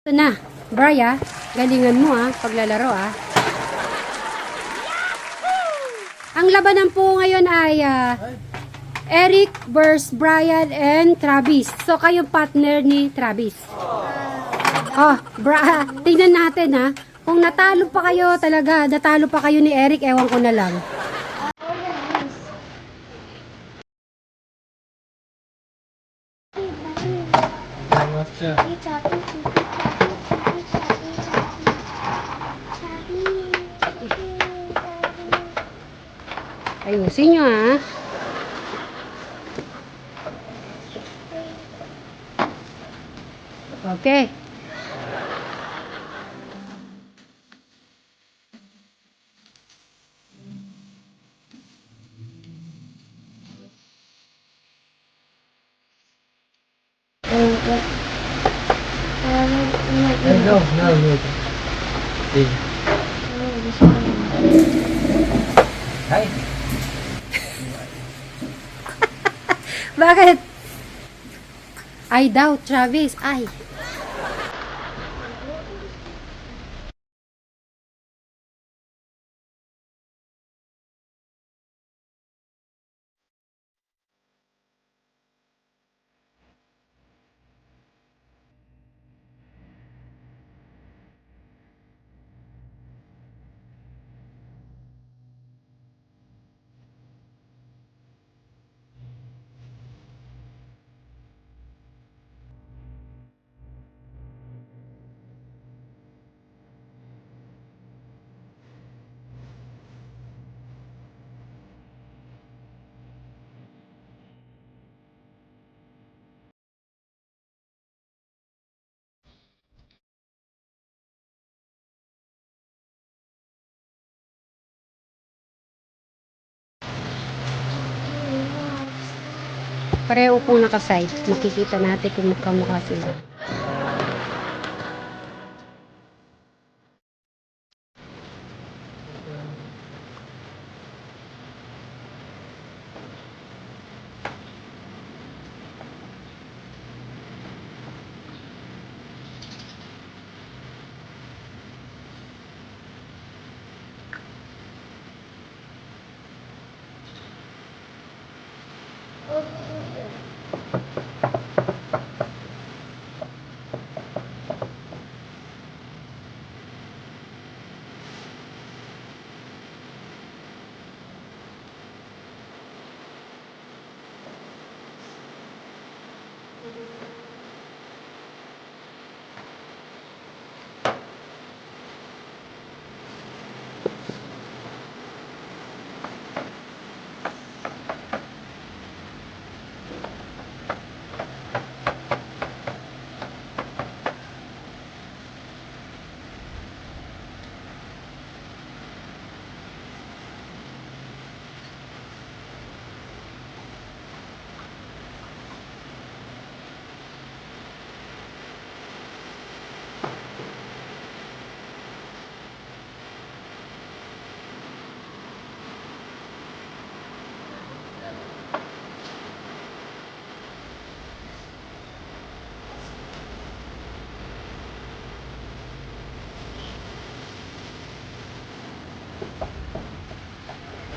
Ito na, Bria, galingan mo ah, paglalaro ah. Ang labanan po ngayon ay ah, Eric versus Brian and Travis. So kayong partner ni Travis. Oh, bra, tingnan natin ha. Kung natalo pa kayo talaga, natalo pa kayo ni Eric, ewan ko na lang. Salamat siya. Ayusin nyo ha. Okay. Ay, no, no, no. Di. Hi. Bakit? Ay daw, Travis. Ay. Pareho pong nakaside. Makikita natin kung magkamukha sila.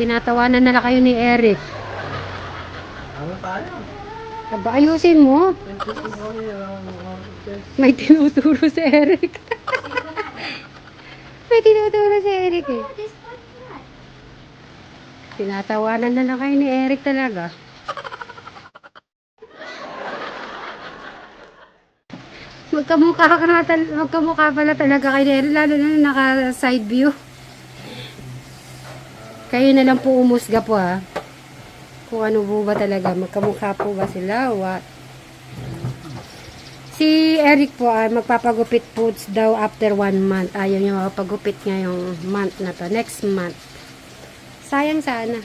Tinatawanan na lang kayo ni Eric. Ano tayo? Aba, ayusin mo. May tinuturo si Eric. May tinuturo si Eric eh. Tinatawanan na lang kayo ni Eric talaga. Magkamukha ka na magkamukha pala talaga kay Eric, lalo na naka side view. Kayo na lang po umusga po ha. Kung ano po ba talaga, magkamukha po ba sila what? Si Eric po ay magpapagupit po daw after one month. Ayaw niya mapagupit ngayong month na to. Next month. Sayang sana.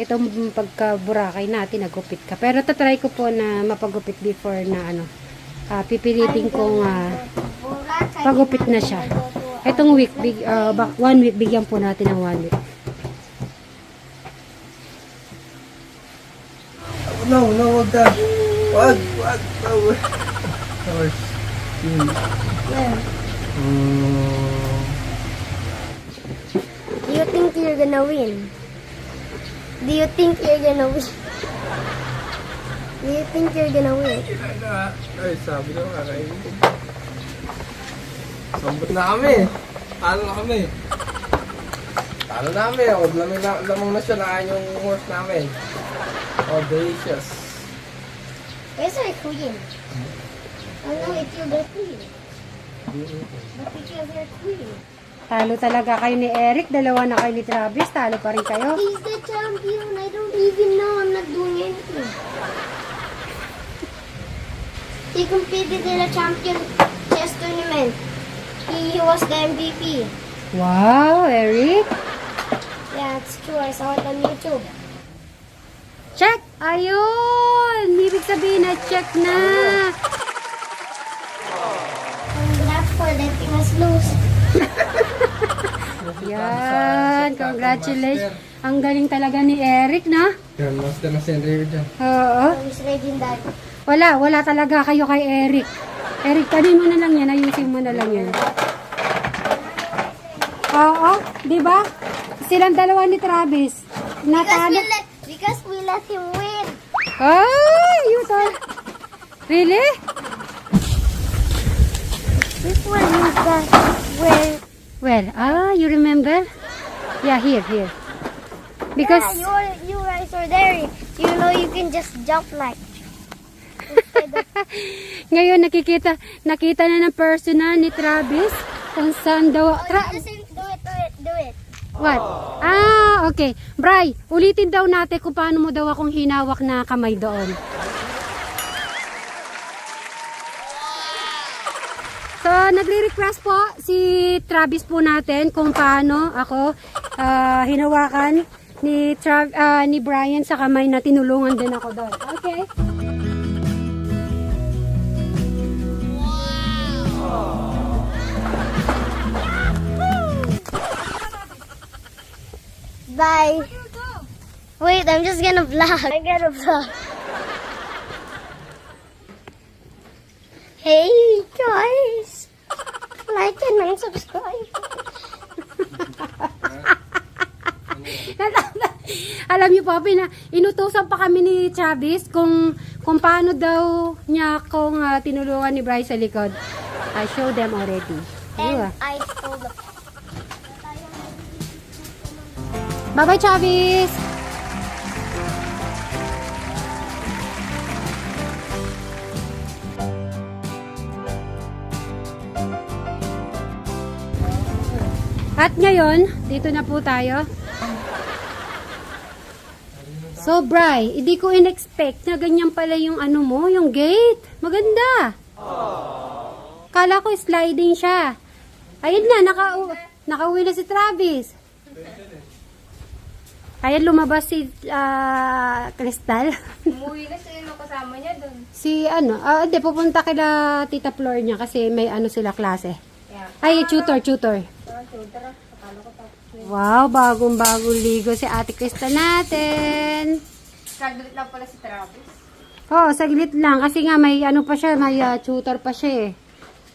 Itong pagkaburakay natin, nagupit ka. Pero tatry ko po na mapagupit before na ano. ah, pipilitin kong ah, pagupit na siya. Itong week, big, ah, bak- one week, bigyan po natin ng one week. No, no, wag ka. Wag, wag, wag. Where? Hmm. Do you think you're gonna win? Do you think you're gonna win? Do you think you're gonna win? Ay, sabi ko nga kayo. Sambot na kami. Talo na kami. Talo na kami. O, lamang na, lamang na siya na yung horse namin. Audacious. Where's our queen? I don't know if you're the queen. But because you're queen. Talo talaga kayo ni Eric. Dalawa na kayo ni Travis. Talo pa rin kayo. He's the champion. I don't even know. I'm not doing anything. He competed in a champion chess tournament. He was the MVP. Wow, Eric. It's true. I saw it on YouTube. Check! Ayun! Ibig sabihin na check na. Congrats for letting us lose. Yan, congratulations. Ang galing talaga ni Eric, na? Grandmaster na si Enrico dyan. Oo. Wala, wala talaga kayo kay Eric. Eric, kanin mo na lang yan. Ayusin mo na lang yan. Oo, di ba? Silang dalawa ni Travis. Because we Natalo. let because we let him win. Ay, you thought. Really? This one is the where Well, ah, you remember? Yeah, here, here. Because, yeah, you you guys are there. You know you can just jump like. Ngayon nakikita, nakita na ng personal ni Travis kung saan daw, oh, Tra- you just do it, do it, do it. What? Ah, okay. Bray, ulitin daw natin kung paano mo daw akong hinawak na kamay doon. So, nagre-request po si Travis po natin kung paano ako ah, hinawakan ni Trav, ah, ni Brian sa kamay na tinulungan din ako doon. Okay? Bye. Wait, I'm just gonna vlog. I'm gonna vlog. Hey guys, like and subscribe. Alam niyo po, pina, inutusan pa kami ni Travis kung kung paano daw niya kung ah, tinulungan ni Bryce sa likod. I show them already. Ayun, And ah. I stole the. Bye-bye, Travis! At ngayon, dito na po tayo. So, Bri, hindi ko in-expect na ganyan pala yung ano mo, yung gate. Maganda. Kala ko sliding siya. Ayun na, naka nakauwi na si Travis. Ayan, lumabas si ah, Crystal. Umuwi na siya yung kasama niya doon. si ano, ah, hindi, pupunta kila Tita Flor niya kasi may ano sila klase. Ay, tutor, tutor. Wow, bagong-bagong ligo si Ate Crystal natin. Saglit lang pala si Travis. Oo, saglit lang. Kasi nga may ano pa siya, may ah, tutor pa siya eh.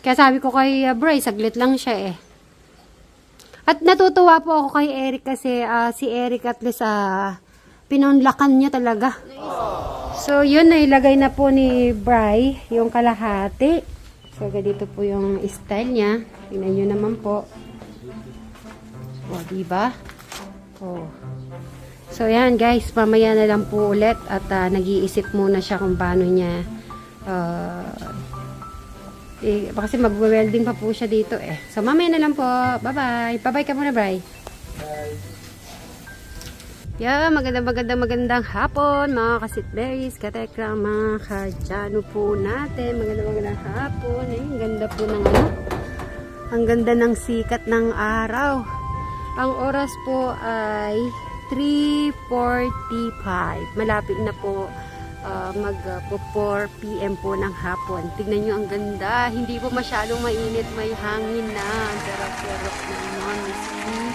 Kaya sabi ko kay uh, Bray, saglit lang siya eh. At natutuwa po ako kay Eric kasi ah, si Eric at least ah, pinunlakan niya talaga. So yun, nailagay na po ni Bray yung kalahati. So ganito po yung style niya. Tingnan nyo naman po. O, diba? Oh. So, yan guys, mamaya na lang po ulit at ah, nag-iisip muna siya kung paano niya ah, eh, kasi mag-welding pa po siya dito eh. So, mamaya na lang po. Bye-bye. Bye-bye ka muna, Bray. Yeah, magandang magandang magandang hapon mga kasitberries, katekra, mga kadyano po natin. Magandang magandang hapon. Eh, ang ganda po ng ano. Ang ganda ng sikat ng araw. Ang oras po ay 3.45. Malapit na po ah, mag ah, po 4 p.m. po ng hapon. Tignan nyo ang ganda. Hindi po masyadong mainit. May hangin na. Ang Sarap-sarap naman. See?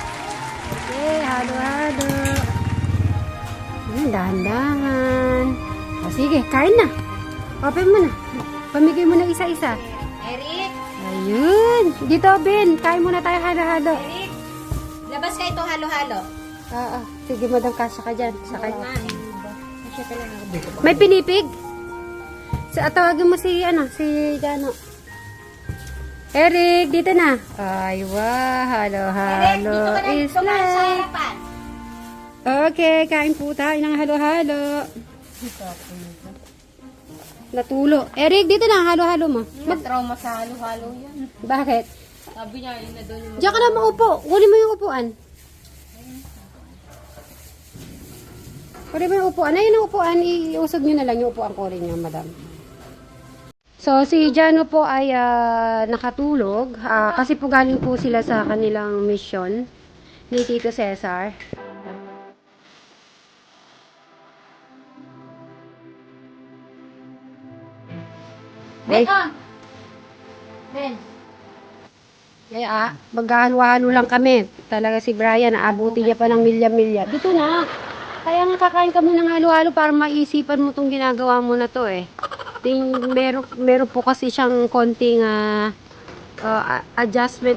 Okay, halo-halo. Hmm, dahan-dahan. O, sige, kain na. Open mo na. Pamigay mo na isa-isa. Eric! Ayun. Dito, Ben. Kain muna tayo halo-halo. Eric, labas ka ito halo-halo. Oo. Sige, madam, kasya ka dyan. Sakay. Oo May pinipig? Sa tawagin mo si, ano, si Jano. Eric, dito na. Ay, wow. Eric, Halo-halo dito ka na. sa harapan. Okay, kain po tayo ng halo-halo. Natulo. Eric, dito na, halo-halo mo. Mag trauma sa halo-halo yan. Bakit? Sabi niya, yun na doon yung Diyan ka na maupo. Kunin mo yung upuan. Kunin mo yung upuan. Ayun yung upuan. Iusog nyo na lang yung upuan ko rin niya, madam. So, si Jano po ay ah, nakatulog. ah, kasi po galing po sila sa kanilang mission ni Tito Cesar. Ben, oh. Ben. Kaya, maghahalo-halo lang kami. Talaga si Brian, naabuti niya pa ng milya-milya. Dito na. Kaya nga kakain kami ng halo-halo para maisipan mo itong ginagawa mo na to eh. Ting, meron, meron po kasi siyang konting ah, ah, adjustment